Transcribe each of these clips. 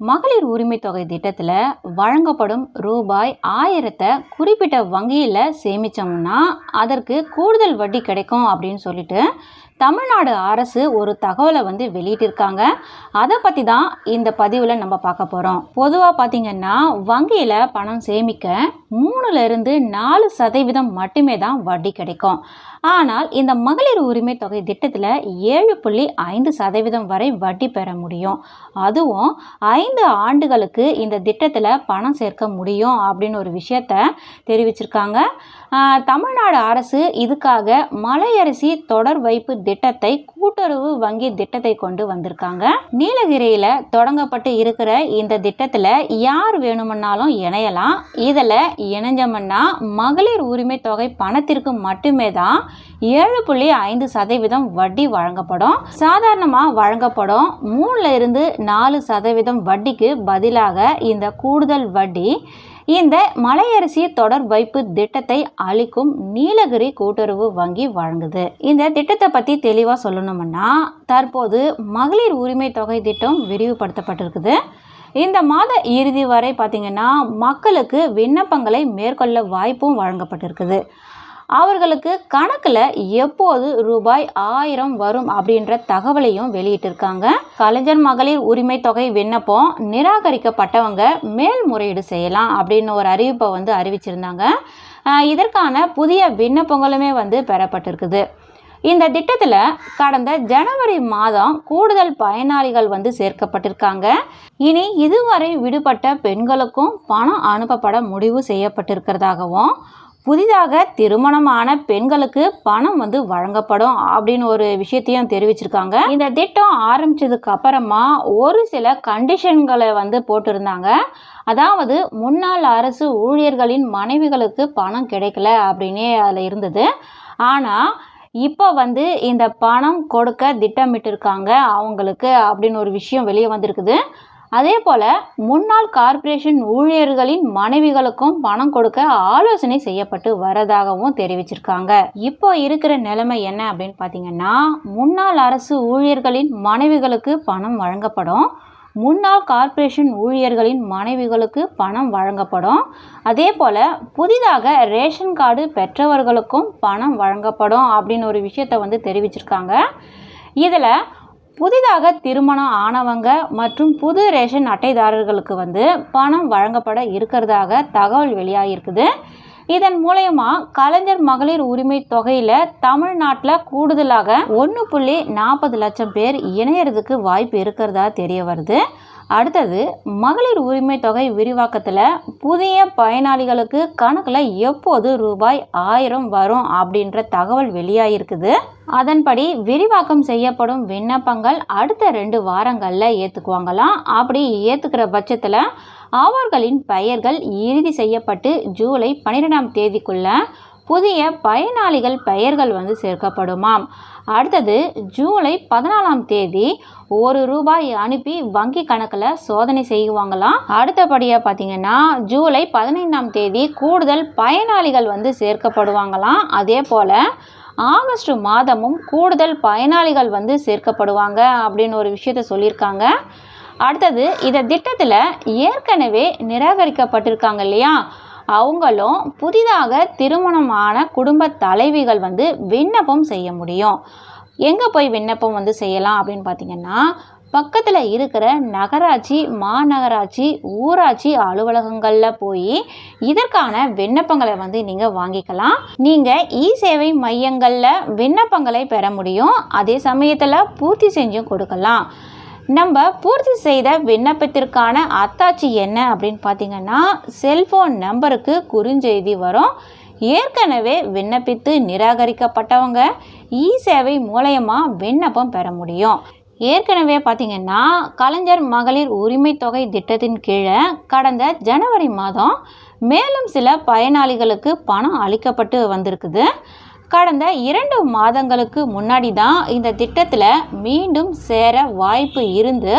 மகளிர் உரிமை தொகை திட்டத்தில் வழங்கப்படும் ரூபாய் ஆயிரத்தை குறிப்பிட்ட வங்கியில் சேமித்தோம்னா அதற்கு கூடுதல் வட்டி கிடைக்கும் அப்படின்னு சொல்லிட்டு தமிழ்நாடு அரசு ஒரு தகவலை வந்து வெளியிட்டிருக்காங்க. அதை பற்றி தான் இந்த பதிவில் நம்ம பார்க்க போகிறோம் பொதுவாக பார்த்திங்கன்னா வங்கியில் பணம் சேமிக்க மூணுலேருந்து நாலு சதவீதம் மட்டுமே தான் வட்டி கிடைக்கும். ஆனால் இந்த மகளிர் உரிமை தொகை திட்டத்தில் ஏழு புள்ளி ஐந்து சதவீதம் வரை வட்டி பெற முடியும். அதுவும் ஐந்து ஐந்து ஆண்டுகளுக்கு இந்த திட்டத்தில் பணம் சேர்க்க முடியும் அப்படின்னு ஒரு விஷயத்த தெரிவிச்சிருக்காங்க. தமிழ்நாடு அரசு இதுக்காக மலையரிசி தொடர் வைப்பு திட்டத்தை கூட்டுறவு வங்கி திட்டத்தை கொண்டு வந்திருக்காங்க. நீலகிரியில் தொடங்கப்பட்டு இருக்கிற இந்த திட்டத்தில் யார் வேணுமென்னாலும் இணையலாம். இதில் இணைஞ்சோம்னா மகளிர் உரிமை தொகை பணத்திற்கு மட்டுமே தான் ஏழு புள்ளி ஐந்து சதவீதம் வட்டி வழங்கப்படும். சாதாரணமாக வழங்கப்படும். மூணுல இருந்து நாலு சதவீதம் வட்டிக்கு பதிலாக இந்த கூடுதல் வட்டி இந்த மலையரிசி தொடர் வைப்பு திட்டத்தை அளிக்கும் நீலகிரி கூட்டுறவு வங்கி வழங்குது. இந்த திட்டத்தை பற்றி தெளிவாக சொல்லணும்னா தற்போது மகளிர் உரிமை தொகை திட்டம் விரிவுபடுத்தப்பட்டிருக்குது. இந்த மாத இறுதி வரை பார்த்திங்கன்னா மக்களுக்கு விண்ணப்பங்களை மேற்கொள்ள வாய்ப்பும் வழங்கப்பட்டிருக்குது. அவர்களுக்கு கணக்கில் எப்போது ரூபாய் ஆயிரம் வரும் அப்படின்ற தகவலையும் வெளியிட்டிருக்காங்க. கலைஞர் மகளிர் உரிமை தொகை விண்ணப்பம் நிராகரிக்கப்பட்டவங்க மேல்முறையீடு செய்யலாம் அப்படின்னு ஒரு அறிவிப்பை வந்து அறிவிச்சிருந்தாங்க. இதற்கான புதிய விண்ணப்பங்களுமே வந்து பெறப்பட்டிருக்குது. இந்த திட்டத்தில் கடந்த ஜனவரி மாதம் கூடுதல் பயனாளிகள் வந்து சேர்க்கப்பட்டிருக்காங்க. இனி இதுவரை விடுபட்ட பெண்களுக்கும் பணம் அனுப்பப்பட முடிவு செய்யப்பட்டிருக்கிறதாகவும் புதிதாக திருமணமான பெண்களுக்கு பணம் வந்து வழங்கப்படும் அப்படின்னு ஒரு விஷயத்தையும் தெரிவிச்சிருக்காங்க. இந்த திட்டம் ஆரம்பிச்சதுக்கு அப்புறமா ஒரு சில கண்டிஷன்களை வந்து போட்டிருந்தாங்க. அதாவது முன்னாள் அரசு ஊழியர்களின் மனைவிகளுக்கு பணம் கிடைக்கல அப்படின்னே அதில் இருந்தது. ஆனால் இப்போ வந்து இந்த பணம் கொடுக்க திட்டமிட்டிருக்காங்க அவங்களுக்கு அப்படின்னு ஒரு விஷயம் வெளியே வந்திருக்குது. அதே போல் முன்னாள் கார்ப்பரேஷன் ஊழியர்களின் மனைவிகளுக்கும் பணம் கொடுக்க ஆலோசனை செய்யப்பட்டு வரதாகவும் தெரிவிச்சிருக்காங்க. இப்போ இருக்கிற நிலைமை என்ன அப்படின்னு பார்த்தீங்கன்னா முன்னாள் அரசு ஊழியர்களின் மனைவிகளுக்கு பணம் வழங்கப்படும். முன்னாள் கார்ப்பரேஷன் ஊழியர்களின் மனைவிகளுக்கு பணம் வழங்கப்படும். அதே போல் புதிதாக ரேஷன் கார்டு பெற்றவர்களுக்கும் பணம் வழங்கப்படும் அப்படின்னு ஒரு விஷயத்தை வந்து தெரிவிச்சிருக்காங்க. இதில் புதிதாக திருமணம் ஆனவங்க மற்றும் புது ரேஷன் அட்டைதாரர்களுக்கு வந்து பணம் வழங்கப்பட இருக்கிறதாக தகவல் வெளியாகிருக்குது இதன் மூலயமா கலைஞர் மகளிர் உரிமை தொகையில் தமிழ்நாட்டில் கூடுதலாக ஒன்று புள்ளி நாற்பது லட்சம் பேர் இணையறதுக்கு வாய்ப்பு இருக்கிறதா தெரிய வருது. அடுத்தது மகளிர் உரிமை தொகை விரிவாக்கத்தில் புதிய பயனாளிகளுக்கு கணக்கில் எப்போது ரூபாய் ஆயிரம் வரும் அப்படின்ற தகவல் வெளியாகிருக்குது அதன்படி விரிவாக்கம் செய்யப்படும் விண்ணப்பங்கள் அடுத்த ரெண்டு வாரங்களில் ஏற்றுக்குவாங்களாம் அப்படி ஏற்றுக்கிற பட்சத்தில் அவர்களின் பெயர்கள் இறுதி செய்யப்பட்டு ஜூலை பன்னிரெண்டாம் தேதிக்குள்ள புதிய பயனாளிகள் பெயர்கள் வந்து சேர்க்கப்படுமாம். அடுத்தது ஜூலை பதினாலாம் தேதி ஒரு ரூபாய் அனுப்பி வங்கி கணக்கில் சோதனை செய்வாங்களாம் அடுத்தபடியாக பார்த்தீங்கன்னா ஜூலை பதினைந்தாம் தேதி கூடுதல் பயனாளிகள் வந்து சேர்க்கப்படுவாங்களாம் அதே போல் ஆகஸ்ட் மாதமும் கூடுதல் பயனாளிகள் வந்து சேர்க்கப்படுவாங்க அப்படின்னு ஒரு விஷயத்த சொல்லியிருக்காங்க. அடுத்தது இந்த திட்டத்தில் ஏற்கனவே நிராகரிக்கப்பட்டிருக்காங்க இல்லையா? அவங்களும் புதிதாக திருமணமான குடும்ப தலைவிகள் வந்து விண்ணப்பம் செய்ய முடியும். எங்கே போய் விண்ணப்பம் வந்து செய்யலாம் அப்படின்னு பார்த்தீங்கன்னா பக்கத்தில் இருக்கிற நகராட்சி மாநகராட்சி ஊராட்சி அலுவலகங்களில் போய் இதற்கான விண்ணப்பங்களை வந்து நீங்கள் வாங்கிக்கலாம். நீங்கள் இ சேவை மையங்களில் விண்ணப்பங்களை பெற முடியும். அதே சமயத்தில் பூர்த்தி செஞ்சும் கொடுக்கலாம். நம்ம பூர்த்தி செய்த விண்ணப்பத்திற்கான அத்தாட்சி என்ன அப்படின்னு பார்த்தீங்கன்னா செல்ஃபோன் நம்பருக்கு குறுஞ்செய்தி வரும். ஏற்கனவே விண்ணப்பித்து நிராகரிக்கப்பட்டவங்க இ சேவை மூலயமா விண்ணப்பம் பெற முடியும். ஏற்கனவே பார்த்திங்கன்னா கலைஞர் மகளிர் உரிமை தொகை திட்டத்தின் கீழே கடந்த ஜனவரி மாதம் மேலும் சில பயனாளிகளுக்கு பணம் அளிக்கப்பட்டு வந்திருக்குது. கடந்த இரண்டு மாதங்களுக்கு முன்னாடி தான் இந்த திட்டத்தில் மீண்டும் சேர வாய்ப்பு இருந்து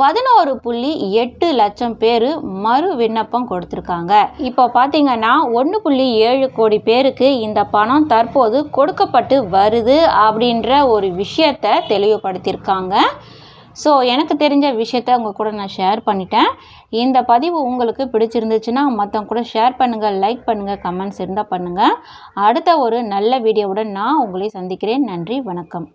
பதினோரு புள்ளி எட்டு லட்சம் பேர் மறு விண்ணப்பம் கொடுத்துருக்காங்க. இப்போ பார்த்தீங்கன்னா ஒன்று புள்ளி ஏழு கோடி பேருக்கு இந்த பணம் தற்போது கொடுக்கப்பட்டு வருது அப்படின்ற ஒரு விஷயத்தை தெளிவுபடுத்தியிருக்காங்க. ஸோ எனக்கு தெரிஞ்ச விஷயத்த உங்கள் கூட நான் ஷேர் பண்ணிட்டேன். இந்த பதிவு உங்களுக்கு பிடிச்சிருந்துச்சுன்னா மற்றவங்க கூட ஷேர் பண்ணுங்கள் லைக் பண்ணுங்கள் கமெண்ட்ஸ் இருந்தால் பண்ணுங்கள் அடுத்த ஒரு நல்ல வீடியோவுடன் நான் உங்களை சந்திக்கிறேன். நன்றி வணக்கம்.